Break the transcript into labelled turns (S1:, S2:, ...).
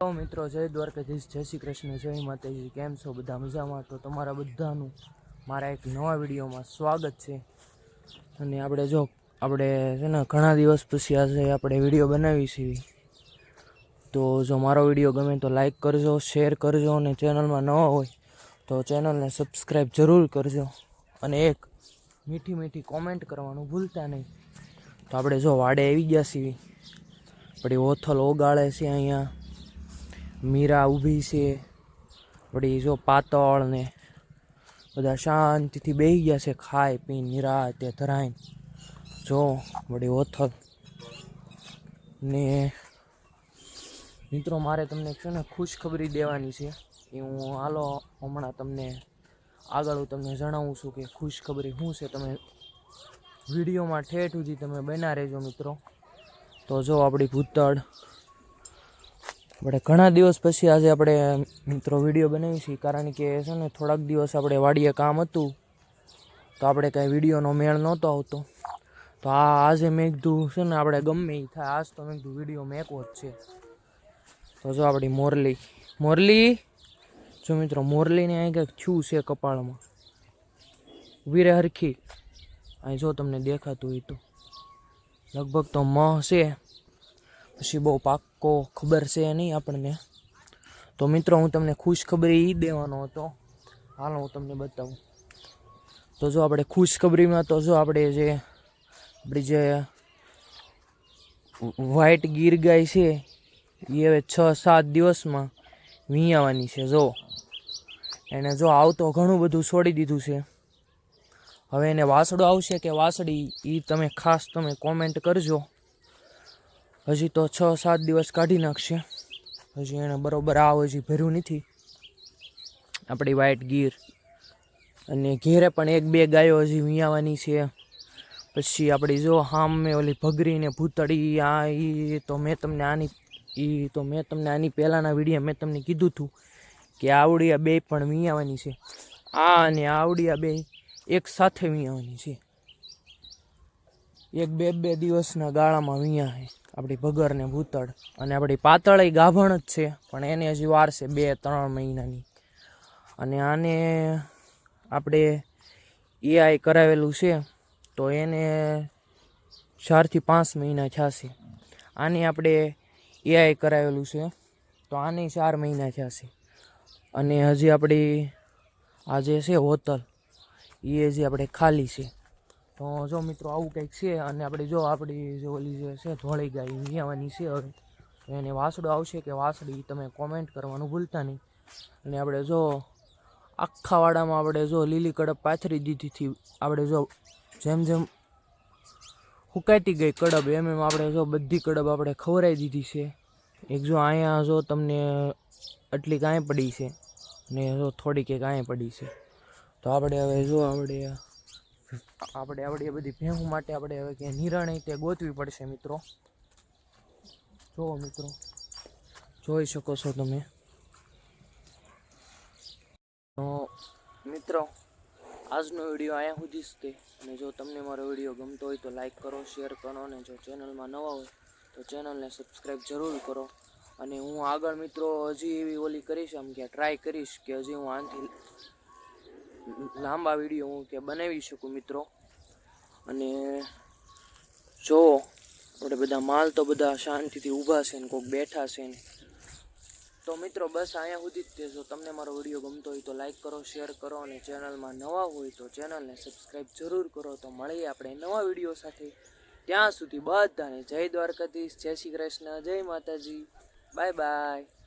S1: મિત્રો, જય દ્વારકાધીશ, જય શ્રી કૃષ્ણ, જય માતાજી, કેમ છો બધા મજામાં? તો તમારા બધાનું મારા એક નવા વિડીયોમાં સ્વાગત છે. અને આપણે જો, આપણે છે ને, ઘણા દિવસ પછી આજે આપણે વીડિયો બનાવી છીએ તો જો મારો વીડિયો ગમે તો લાઈક કરજો, શેર કરજો અને ચેનલમાં નવા હોય તો ચેનલને સબસ્ક્રાઈબ જરૂર કરજો. અને એક મીઠી મીઠી કોમેન્ટ કરવાનું ભૂલતા નહીં. તો આપણે જો વાડે આવી ગયા છીએ. આપણી ઓથલ ઓગાળે છે અહીંયા. મીરા ઊભી છે. વળી જો પાતળ ને બધા શાંતિથી બેહી ગયા છે ખાઈ પી નિરાતે ધરાઈને. જો વળી ઓથલ ને મિત્રો મારે તમને છે ને ખુશખબરી દેવાની છે. એ હું હાલો હમણાં તમને આગળ હું તમને જણાવું છું કે ખુશખબરી શું છે તમે વિડીયોમાં ઠેઠ સુધી તમે બના રહેજો મિત્રો. તો જો આપણી ભૂતળ આપણે ઘણા દિવસ પછી આજે આપણે, મિત્રો વીડિયો બનાવી છીએ કારણ કે છે ને, થોડાક દિવસ આપણે વાડીએ કામ હતું, તો આપણે કાંઈ વિડીયોનો મેળ નહોતો આવતો. તો આ આજે મેં કીધું છે ને, આપણે ગમે એ થાય. આજ તો મેં કીધું વીડિયો મેકવો જ છે. તો જો આપણી મોરલી મોરલી, જો મિત્રો, મોરલીને અહીં કંઈક છું છે કપાળમાં. રહે હરખી. અહીં જો તમને દેખાતું હોય તો. લગભગ તો મ છે. પછી બહુ પાક્કો ખબર છે નહીં આપણને. તો મિત્રો, હું તમને ખુશખબરી એ દેવાનો હતો. હાલો, હું તમને બતાવું. તો જો આપણે ખુશખબરીમાં તો જો આપણે જે આપણી જે વ્હાઈટ ગીર ગાય છે એ હવે છ સાત દિવસમાં વીંયાવાની છે, જો. એને જો આવતો ઘણું બધું છોડી દીધું છે. હવે એને વાસડો આવશે કે વાસડી એ તમે ખાસ તમે કોમેન્ટ કરજો. હજી તો છ, સાત દિવસ કાઢી નાખશે. હજી એને બરોબર આવ હજી ભર્યું નથી. આપણી વાઇટ ગીર અને ઘેરે પણ એક બે ગાયો હજી વિયાવાની છે. પછી આપણી જો હામે ઓલી ભગરીને ભૂતળી, આ એ તો મેં તમને આની એ તો મેં તમને આની પહેલાંના વીડિયો મેં તમને કીધું હતું કે આવડિયા બે પણ વિયાવાની છે. આ અને આવડિયા બે એક સાથે વિયાવાની છે. એક બે બે દિવસના ગાળામાં વિયા છે. આપણી ભગર ને ભૂતળ. અને આપણી પાતળ એ ગાભણ જ છે, પણ એને હજી વાર છે બે ત્રણ મહિનાની. અને આને આપણે એઆઈ કરાવેલું છે, તો એને ચારથી પાંચ મહિના થયા છે આને આપણે એઆઈ કરાવેલું છે, તો આને ચાર મહિના થયા છે અને હજી આપણી આ જે છે હોતલ એ હજી આપણે ખાલી છે. તો જો મિત્રો આવું કંઈક છે અને આપણે જો આપણી જે ઓલી જે છે ધોળી ગાય વિયાવાની છે હવે એને વાસડો આવશે કે વાસડી તમે કોમેન્ટ કરવાનું ભૂલતા નહીં. અને આપણે જો આખા વાડામાં આપણે જો લીલી કડપ પાથરી દીધી હતી, આપણે જો જેમ જેમ હુકાતી ગઈ કડબ એમ એમ આપણે જો બધી કડબ આપણે ખવડાવી દીધી છે. એક જો અહીંયા જો તમને આટલી કાંઈ પડી છે, ને જો થોડીક એક કાંઈ પડી છે. તો આપણે હવે જો આપણે આપણે આવડી બધી ભેહું માટે આપણે હવે કે નિર્ણય તે ગોતવી પડશે, મિત્રો. જુઓ મિત્રો. જોઈ શકો છો તમે. મિત્રો, આજનો વીડિયો અહીંયા સુધી જ તે. અને જો તમને મારો વીડિયો ગમતો હોય તો લાઈક કરો, શેર કરો, અને જો ચેનલમાં નવા હોય તો ચેનલને સબસ્ક્રાઈબ જરૂર કરો. અને હું આગળ, મિત્રો, હજી એવી ઓલી કરીશ આમ કે ટ્રાય કરીશ કે હજી હું આનાથી લાંબા વીડિયો હું કે બનાવી શકું મિત્રો. અને જો આપણે બધા માલ તો બધા શાંતિથી ઊભા છે ને કોઈક બેઠા છે ને. તો મિત્રો બસ અહીંયા સુધી જ તે જો તમને મારો વીડિયો ગમતો હોય તો લાઈક કરો શેર કરો અને ચેનલમાં નવા હોય તો ચેનલને સબસ્ક્રાઈબ જરૂર કરો તો મળીએ આપણે નવા વીડિયો સાથે. ત્યાં સુધી બધાને જય દ્વારકાધીશ, જય શ્રી કૃષ્ણ, જય માતાજી. Bye bye